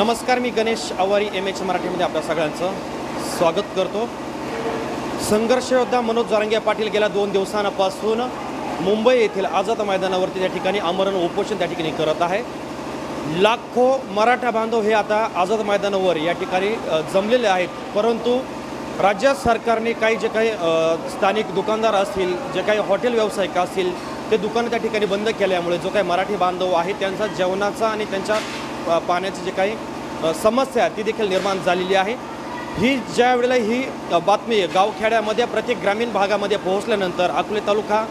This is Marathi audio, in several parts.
नमस्कार मी गणेश आवारी एम एच मराठीमध्ये आपल्या सगळ्यांचं स्वागत करतो. संघर्षयोद्धा मनोज जारंगे पाटील गेल्या दोन दिवसांपासून मुंबई येथील आझाद मैदानावरती त्या ठिकाणी आमरण उपोषण त्या ठिकाणी करत आहे. लाखो मराठा बांधव हे आता आझाद मैदानावर या ठिकाणी जमलेले आहेत. परंतु राज्य सरकारने काही जे काही स्थानिक दुकानदार असतील जे काही हॉटेल व्यावसायिक असतील ते दुकानं त्या ठिकाणी बंद केल्यामुळे जो काही मराठी बांधव आहे त्यांचा जेवणाचा आणि त्यांच्या पाण्याची जे काही समस्या आहे ती देखील निर्माण झालेली आहे. ही ज्या वेळेला ही बातमी गावखेड्यामध्ये प्रत्येक ग्रामीण भागामध्ये पोहोचल्यानंतर अकोले तालुका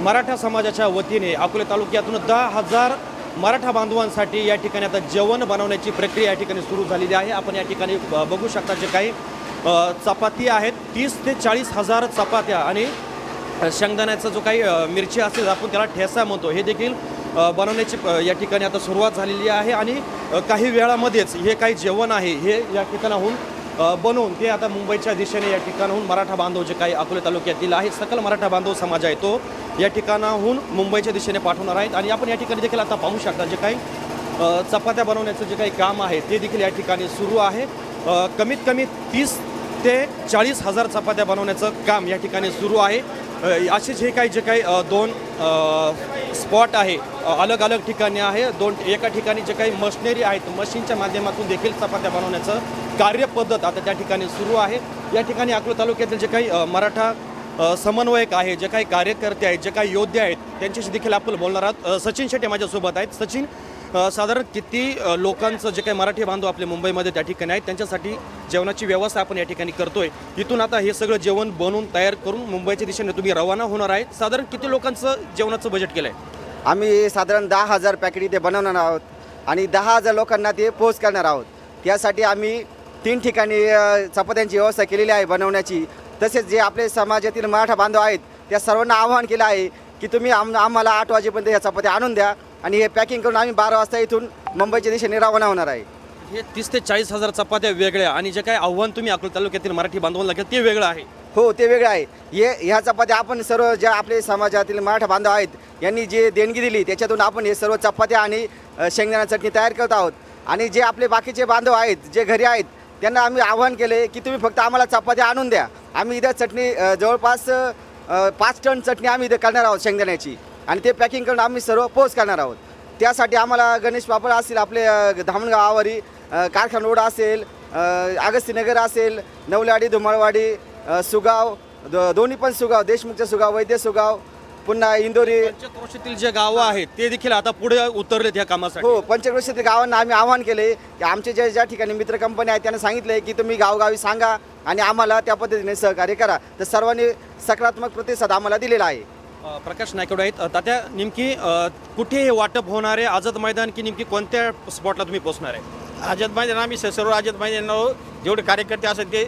मराठा समाजाच्या वतीने अकोले तालुक्यातून दहा हजार मराठा बांधवांसाठी या ठिकाणी आता जेवण बनवण्याची प्रक्रिया या ठिकाणी सुरू झालेली आहे. आपण या ठिकाणी बघू शकता जे काही चपाती आहेत. तीस ते चाळीस हजार चपात्या आणि शेंगदाण्याचा जो काही मिरची असेल आपण त्याला ठेसा म्हणतो. हे देखील बनवण्याची या ठिकाणी आता सुरुवात झालेली आहे आणि काही वेळामध्येच हे काही जेवण आहे हे या ठिकाणाहून बनवून ते आता मुंबईच्या दिशेने या ठिकाणाहून मराठा बांधव जे काही अकोले तालुक्यातील आहे सकल मराठा बांधव समाज आहे तो या ठिकाणाहून मुंबईच्या दिशेने पाठवणार आहेत आणि आपण या ठिकाणी देखील आता पाहू शकता जे काही चपात्या बनवण्याचं जे काही काम आहे ते देखील या ठिकाणी सुरू आहे. कमीत कमी तीस ते चाळीस हजार चपात्या बनवण्याचं काम या ठिकाणी सुरू आहे. असे जे काही जे काही दोन स्पॉट आहे. अलग अलग ठिकाणी आहे. दोन एका ठिकाणी जे काही मशिनरी आहेत मशीनच्या माध्यमातून देखील चपात्या बनवण्याचं कार्यपद्धत आता त्या ठिकाणी सुरू आहे. या ठिकाणी अकोला तालुक्यातील जे काही मराठा समन्वयक आहे जे काही कार्यकर्ते आहेत जे काही योद्धे आहेत त्यांच्याशी देखील आपण बोलणार आहोत. सचिन शेट्टे माझ्यासोबत आहेत. सचिन साधारण किती लोकांचं जे काही मराठी बांधव आपले मुंबईमध्ये त्या ठिकाणी आहेत त्यांच्यासाठी जेवणाची व्यवस्था आपण या ठिकाणी करतोय. इथून आता हे सगळं जेवण बनवून तयार करून मुंबईच्या दिशेने तुम्ही रवाना होणार आहेत. साधारण किती लोकांचं जेवणाचं बजेट केलं आहे आम्ही साधारण दहा हजार पॅकेट इथे बनवणार आहोत आणि दहा हजार लोकांना ते पोच करणार आहोत. त्यासाठी आम्ही तीन ठिकाणी चपात्यांची व्यवस्था केलेली आहे बनवण्याची. तसेच जे आपले समाजातील मराठा बांधव आहेत त्या सर्वांना आवाहन केलं आहे की तुम्ही आम आम्हाला आठ वाजेपर्यंत ह्या चपात्या आणून द्या आणि हे पॅकिंग करून आम्ही बारा वाजता इथून मुंबईच्या दिशेने रवाना होणार आहे. हे तीस ते चाळीस हजार चपात्या वेगळ्या आणि जे काय आव्हान तुम्ही अकोला तालुक्यातील मराठी बांधवांना लागेल ते वेगळं आहे. हो ते वेगळं आहे. हे ह्या चपात्या आपण सर्व ज्या आपले समाजातील मराठा बांधव आहेत यांनी जे देणगी दिली त्याच्यातून आपण हे सर्व चपात्या आणि शेंगदाणा चटणी तयार करत आहोत. आणि जे आपले बाकीचे बांधव आहेत जे घरी आहेत त्यांना आम्ही आवाहन केले की तुम्ही फक्त आम्हाला चपात्या आणून द्या. आम्ही इथं चटणी जवळपास पाच टन चटणी आम्ही इथं करणार आहोत शेंगदाण्याची. आणि ते पॅकिंग करून आम्ही सर्व पोच करणार आहोत. त्यासाठी आम्हाला गणेश पापड असतील आपले धामणगाव आवारी कारखाना रोड असेल अगस्तीनगर असेल नवलाडी धुमाळवाडी सुगाव दो दोन्ही पण सुगाव देशमुखचं सुगाव वैद्य सुगाव पुन्हा इंदोरी. पंचक्रोशीतील जे गावं आहेत ते देखील आता पुढे उतरलेत या कामासाठी. हो पंचक्रोशीतील गावांना आम्ही आवाहन केले की आमचे जे ज्या ठिकाणी मित्र कंपनी आहेत त्यांना सांगितले की तुम्ही गावगावी सांगा आणि आम्हाला त्या पद्धतीने सहकार्य करा. तर सर्वांनी सकारात्मक प्रतिसाद आम्हाला दिलेला आहे. प्रकाश नायकवडे आहेत. तात्या नेमकी कुठे हे वाटप होणार आहे? आझाद मैदान की नेमकी कोणत्या स्पॉटला तुम्ही पोहोचणार आहे? आझाद मैदान आम्ही स- सर्व आझाद मैदानावर जेवढे कार्यकर्ते असतात ते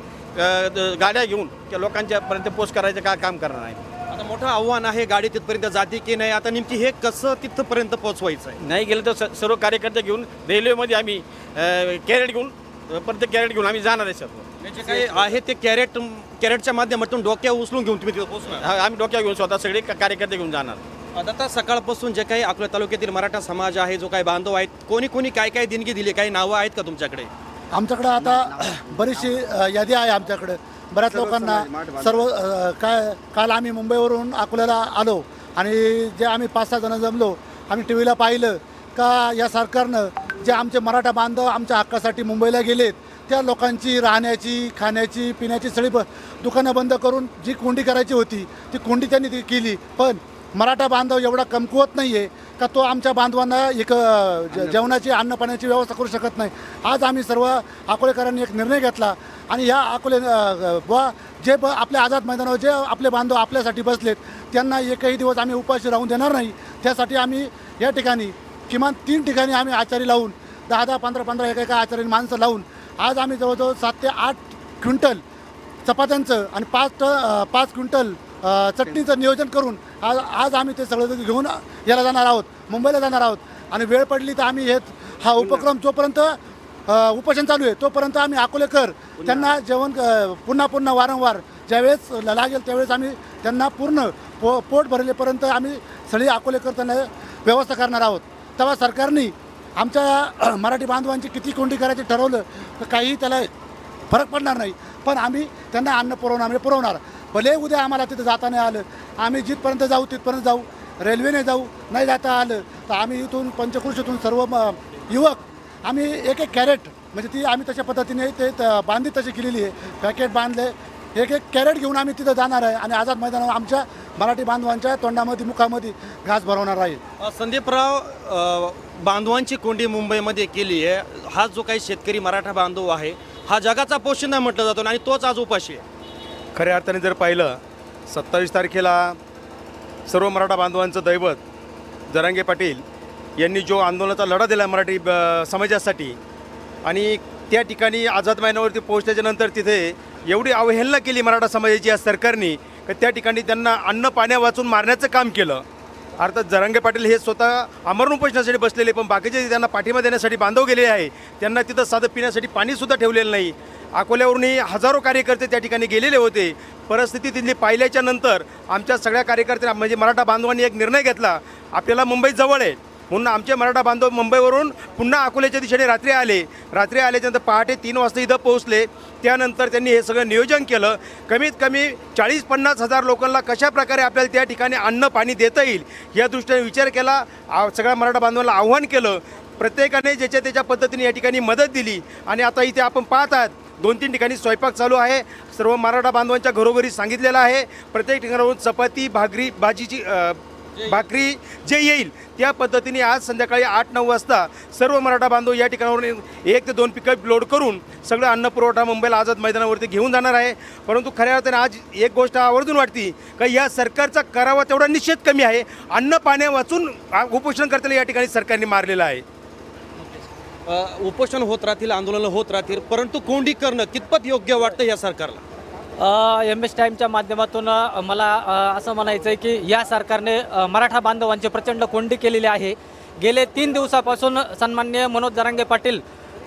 गाड्या घेऊन त्या लोकांच्या पर्यंत पोच करायचं का काम करणार आहे आता मोठं आव्हान आहे गाडी तिथपर्यंत जाते की नाही? आता नेमकी हे कसं तिथपर्यंत पोहोचवायचं आहे? नाही गेलं तर सर्व कार्यकर्ते घेऊन रेल्वेमध्ये आम्ही कॅरेट घेऊन अ, प्रत्येक कॅरेट घेऊन आम्ही जाणार आहे सर्व जे काही आहे ते कॅरेट कॅरेटच्या माध्यमातून डोक्या उचलून घेऊन तुम्ही तिथे पोहोचणार. हा, आम्ही डोक्या घेऊन स्वतः सगळे का- कार्यकर्ते घेऊन जाणार. आता सकाळपासून जे काही अकोला तालुक्यातील मराठा समाज आहे जो काही बांधव आहेत कोणी कोणी काय काय देणगी दिली काही नावं आहेत का तुमच्याकडे? आमच्याकडं आता बरीचशी अ, यादी आहे आमच्याकडं. बऱ्याच लोकांना सर्व अ, काय काल आम्ही मुंबईवरून अकोल्याला आलो आणि जे आम्ही पाच सहा जणं जमलो आम्ही टी व्हीला पाहिलं का या सरकारनं जे आमचे मराठा बांधव आमच्या हक्कासाठी मुंबईला गेलेत त्या लोकांची राहण्याची खाण्याची पिण्याची सगळी ब दुकानं बंद करून जी कोंडी करायची होती ती कोंडी त्यांनी ती केली. पण मराठा बांधव एवढा कमकुवत नाही आहे का तो आमच्या बांधवांना एक जेवणाची अन्न पाण्याची व्यवस्था करू शकत नाही. आज आम्ही सर्व अकोलेकरांनी एक निर्णय घेतला आणि ह्या अकोले बुवा जे ब आपल्या आझाद मैदानावर जे आपले बांधव आपल्यासाठी बसलेत त्यांना एकही दिवस आम्ही उपाशी राहून देणार नाही. त्यासाठी आम्ही या ठिकाणी किमान तीन ठिकाणी आम्ही आचारी लावून दहा दहा पंधरा पंधरा एका एका आचार्याने माणसं लावून आज आम्ही जवळजवळ सात ते आठ क्विंटल चपात्यांचं आणि पाच ट पाच क्विंटल चटणीचं नियोजन करून आज आज आम्ही ते सगळं घेऊन याला जाणार आहोत मुंबईला जाणार आहोत. आणि वेळ पडली तर आम्ही हे हा उपक्रम जोपर्यंत उपोषण चालू आहे तोपर्यंत आम्ही अकोलेकर त्यांना जेवण पुन्हा पुन्हा वारंवार ज्यावेळेस लागेल त्यावेळेस आम्ही त्यांना पूर्ण पो पोट भरलेपर्यंत आम्ही सगळी अकोलेकर त्यांना व्यवस्था करणार आहोत. तेव्हा सरकारने आमच्या मराठी बांधवांची किती कोंडी करायची ठरवलं तर काहीही त्याला फरक पडणार नाही. पण आम्ही त्यांना अन्न पुरवणार म्हणजे पुरवणार. भले उद्या आम्हाला तिथं जाता नाही आलं आम्ही जिथपर्यंत जाऊ तिथपर्यंत जाऊ रेल्वेने जाऊ नाही जाता आलं तर आम्ही इथून पंचकृषीतून सर्व युवक आम्ही एक एक कॅरेट म्हणजे ती आम्ही तशा पद्धतीने ते त- तशी केलेली आहे. पॅकेट बांधले एक एक कॅरेट घेऊन आम्ही तिथं जाणार आहे आणि आझाद मैदानावर आमच्या मराठी बांधवांच्या तोंडामध्ये मुखामध्ये घास भरवणार आहे. संदीपराव बांधवांची कोंडी मुंबईमध्ये केली आहे. हा जो काही शेतकरी मराठा बांधव आहे हा जगाचा पोशिंदा म्हटलं जातो आणि तोच आज उपाशी आहे. खऱ्या अर्थाने जर पाहिलं सत्तावीस तारखेला सर्व मराठा बांधवांचं दैवत जरांगे पाटील यांनी जो आंदोलनाचा लढा दिला मराठी ब- समाजासाठी आणि त्या ठिकाणी आझाद मैदानावरती पोहोचल्याच्यानंतर तिथे एवढी अवहेलना केली मराठा समाजाची या सरकारने की त्या ठिकाणी त्यांना अन्न पाण्या वाचून मारण्याचं काम केलं. अर्थात जरांगे पाटील हे स्वतः अमरण उपोषणासाठी बसलेले पण बाकीचे जे त्यांना पाठिंबा देण्यासाठी बांधव गेले आहे त्यांना तिथं साधं पिण्यासाठी पाणीसुद्धा ठेवलेलं नाही. अकोल्यावरूनही हजारो कार्यकर्ते त्या ठिकाणी गेलेले होते. परिस्थिती तिथली पाहिल्याच्या नंतर आमच्या सगळ्या कार्यकर्त्यांना म्हणजे मराठा बांधवांनी एक निर्णय घेतला आपल्याला मुंबई जवळ आहे. म्हणून आमचे मराठा बांधव मुंबईवरून पुन्हा अकोल्याच्या दिशेने रात्री आले. रात्री आल्याच्यानंतर पहाटे तीन वाजता इथं पोहोचले. त्यानंतर त्यांनी हे सगळं नियोजन केलं. कमीत कमी चाळीस पन्नास हजार लोकांना कशा प्रकारे आपल्याला त्या ठिकाणी अन्न पाणी देता येईल या दृष्टीने विचार केला. आ- सगळ्या मराठा बांधवांना आव्हान केलं. प्रत्येकाने ज्याच्या त्याच्या पद्धतीने या ठिकाणी मदत दिली. आणि आता इथे आपण पाहत आहात दोन तीन ठिकाणी स्वयंपाक चालू आहे. सर्व मराठा बांधवांच्या घरोघरी सांगितलेलं आहे. प्रत्येक ठिकाणावरून चपाती भाकरी भाजीची भाकरी जे येईल त्या पद्धतीने आज संध्याकाळी आठ नऊ वाजता सर्व मराठा बांधव या ठिकाणावरून एक ते दोन पिकअप लोड करून सगळं अन्न पुरवठा मुंबईला आझाद मैदानावरती घेऊन जाणार आहे. परंतु खऱ्या अर्थाने आज एक गोष्ट आवर्जून वाटती का या सरकारचा करावा तेवढा निश्चित कमी आहे. अन्न पाण्या वाचून उपोषण करताना या ठिकाणी सरकारने मारलेलं आहे. उपोषण होत राहतील आंदोलनं होत राहतील परंतु कोंडी करणं कितपत योग्य वाटतं या सरकारला? एम एस टाईमच्या माध्यमातून मला असं म्हणायचं आहे की या सरकारने मराठा बांधवांची प्रचंड कोंडी केलेली आहे. गेले तीन दिवसापासून सन्मान्य मनोज जरांगे पाटील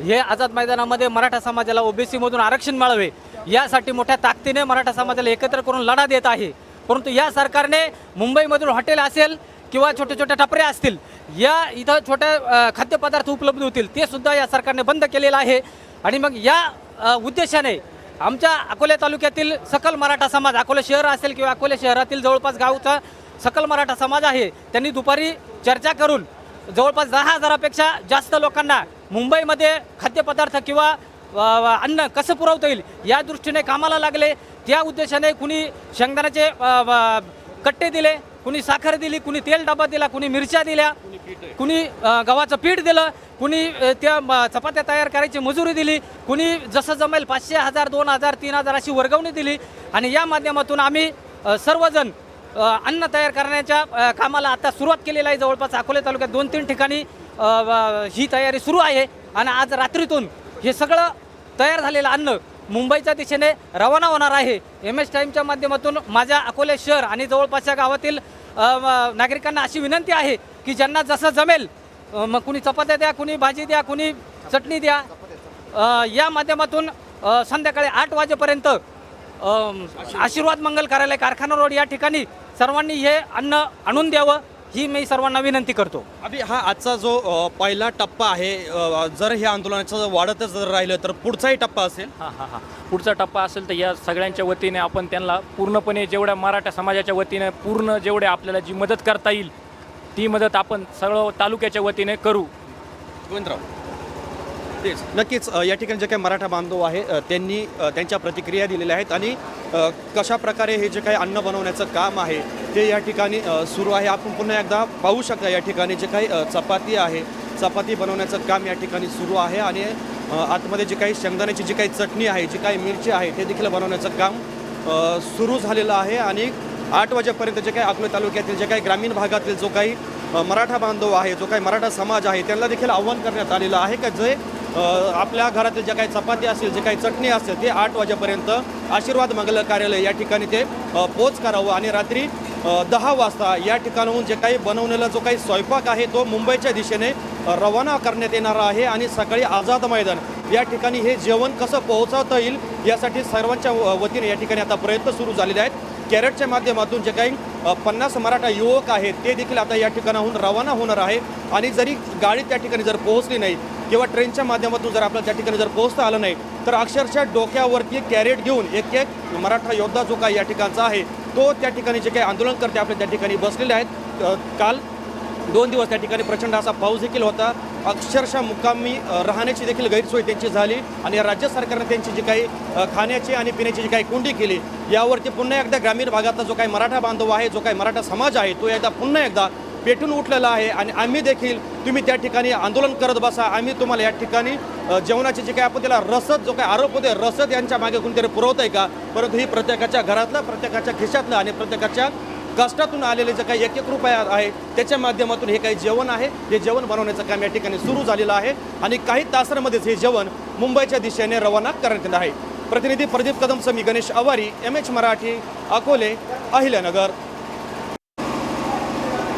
हे आझाद मैदानामध्ये मराठा समाजाला ओबीसीमधून आरक्षण मिळावे यासाठी मोठ्या ताकदीने मराठा समाजाला एकत्र करून लढा देत आहे. परंतु या सरकारने मुंबईमधून हॉटेल असेल किंवा छोटे छोटे टपरे असतील या इथं छोट्या खाद्यपदार्थ उपलब्ध होतील ते सुद्धा या सरकारने बंद केलेलं आहे. आणि मग या उद्देशाने आमच्या अकोले तालुक्यातील सकल मराठा समाज अकोले शहर असेल किंवा अकोले शहरातील जवळपास गावचा सकल मराठा समाज आहे त्यांनी दुपारी चर्चा करून जवळपास दहा हजारापेक्षा जास्त लोकांना मुंबईमध्ये खाद्यपदार्थ किंवा अन्न कसं पुरवता येईल या दृष्टीने कामाला लागले. त्या उद्देशाने कुणी शेंगदाण्याचे कट्टे दिले. कुणी साखर दिली कुणी तेल डबा दिला कुणी मिरच्या दिल्या कुणी गव्हाचं पीठ दिलं कुणी त्या चपात्या तयार करायची मजुरी दिली कुणी जसं जमेल पाचशे हजार दोन हजार तीन हजार अशी वर्गवणी दिली आणि या माध्यमातून आम्ही सर्वजण अन्न तयार करण्याच्या कामाला आता सुरुवात केलेली आहे. जवळपास अकोले तालुक्यात दोन तीन ठिकाणी ही तयारी सुरू आहे आणि आज रात्रीतून हे सगळं तयार झालेलं अन्न मुंबईच्या दिशेने रवाना होणार आहे. एम एस टाईमच्या माध्यमातून माझ्या अकोले शहर आणि जवळपासच्या गावातील नागरिकांना अशी विनंती आहे की ज्यांना जसं जमेल मग कुणी चपात्या द्या कुणी भाजी द्या कुणी चटणी द्या या माध्यमातून संध्याकाळी आठ वाजेपर्यंत आशीर्वाद मंगल कार्यालय कारखाना रोड या ठिकाणी सर्वांनी हे अन्न आणून द्यावं. ही मी सर्वांना विनंती करतो. अभि हा आजचा जो अ, पहिला टप्पा आहे अ, जर हे आंदोलनाचं जर वाढतच जर राहिलं तर पुढचाही टप्पा असेल? हां हां हां. पुढचा टप्पा असेल तर या सगळ्यांच्या वतीने आपण त्यांना पूर्णपणे जेवढ्या मराठा समाजाच्या वतीने पूर्ण जेवढे आपल्याला जी मदत करता येईल ती मदत आपण सगळं तालुक्याच्या वतीने करू. गोविंदराव. तेच. नक्कीच अ, या ठिकाणी जे काही मराठा बांधव आहे अ, त्यांनी अ, त्यांच्या प्रतिक्रिया दिलेल्या आहेत आणि अ, कशा प्रकारे हे जे काही अन्न बनवण्याचं काम आहे ते या ठिकाणी सुरू आहे. आपण पुन्हा एकदा पाहू शकता या ठिकाणी जे काही चपाती आहे. चपाती बनवण्याचं काम या ठिकाणी सुरू आहे आणि आतमध्ये जी काही शेंगदाण्याची जी काही चटणी आहे जी काही मिरची आहे ते देखील बनवण्याचं काम सुरू झालेलं आहे. आणि आठ वाजेपर्यंत जे काही अकोले तालुक्यातील जे काही ग्रामीण भागातील जो काही मराठा बांधव आहे जो काही मराठा समाज आहे त्यांना देखील आव्हान करण्यात आलेलं आहे का जे आपल्या घरातील जे काही चपाती असेल जे काही चटणी असेल ते आठ वाजेपर्यंत आशीर्वाद मंगल कार्यालय या ठिकाणी ते पोच करावं आणि रात्री दहा वाजता या ठिकाणाहून जे काही बनवलेला जो काही स्वयंपाक आहे तो मुंबईच्या दिशेने रवाना करण्यात येणार आहे आणि सकाळी आझाद मैदान या ठिकाणी हे जेवण कसं पोहोचवता येईल यासाठी सर्वांच्या व- वतीने या ठिकाणी आता प्रयत्न सुरू झालेले आहेत. कॅरेटच्या माध्यमातून जे काही पन्नास मराठा युवक आहेत ते देखील आता या ठिकाणाहून रवाना होणार आहे आणि जरी गाडी त्या ठिकाणी जर पोहोचली नाही किंवा ट्रेनच्या माध्यमातून जर आपल्याला त्या ठिकाणी जर पोहोचता आलं नाही तर अक्षरशः डोक्यावरती कॅरेट घेऊन एक एक मराठा योद्धा जो काही या ठिकाणचा आहे तो त्या ठिकाणी जे काही आंदोलनकर्ते आपल्या त्या ठिकाणी बसलेले आहेत काल दोन दिवस त्या ठिकाणी प्रचंड असा पाऊस देखील होता. अक्षरशः मुक्कामी राहण्याची देखील गैरसोय त्यांची झाली आणि राज्य सरकारने त्यांची जी काही खाण्याची आणि पिण्याची जी काही कुंडी केली यावरती पुन्हा एकदा ग्रामीण भागातला जो काही मराठा बांधव आहे जो काही मराठा समाज आहे तो एकदा पुन्हा एकदा पेटून उठलेला आहे आणि आम्ही देखील तुम्ही त्या ठिकाणी आंदोलन करत बसा. आम्ही तुम्हाला या ठिकाणी जेवणाची जी काही आपण त्याला रसद जो काही आरोप होते रसद यांच्या मागे कोणतरी पुरवत आहे का? परंतु ही प्रत्येकाच्या घरातलं प्रत्येकाच्या खिशातलं आणि प्रत्येकाच्या कष्टातून आलेले जे काही एक एक रुपया आहे त्याच्या माध्यमातून हे काही जेवण आहे. हे जेवण बनवण्याचं काम या ठिकाणी सुरू झालेलं आहे आणि काही तासांमध्येच हे जेवण मुंबईच्या दिशेने रवाना करण्यात येणार आहे. प्रतिनिधी प्रदीप कदम समी गणेश आवारी एम एच मराठी अकोले अहिल्यानगर.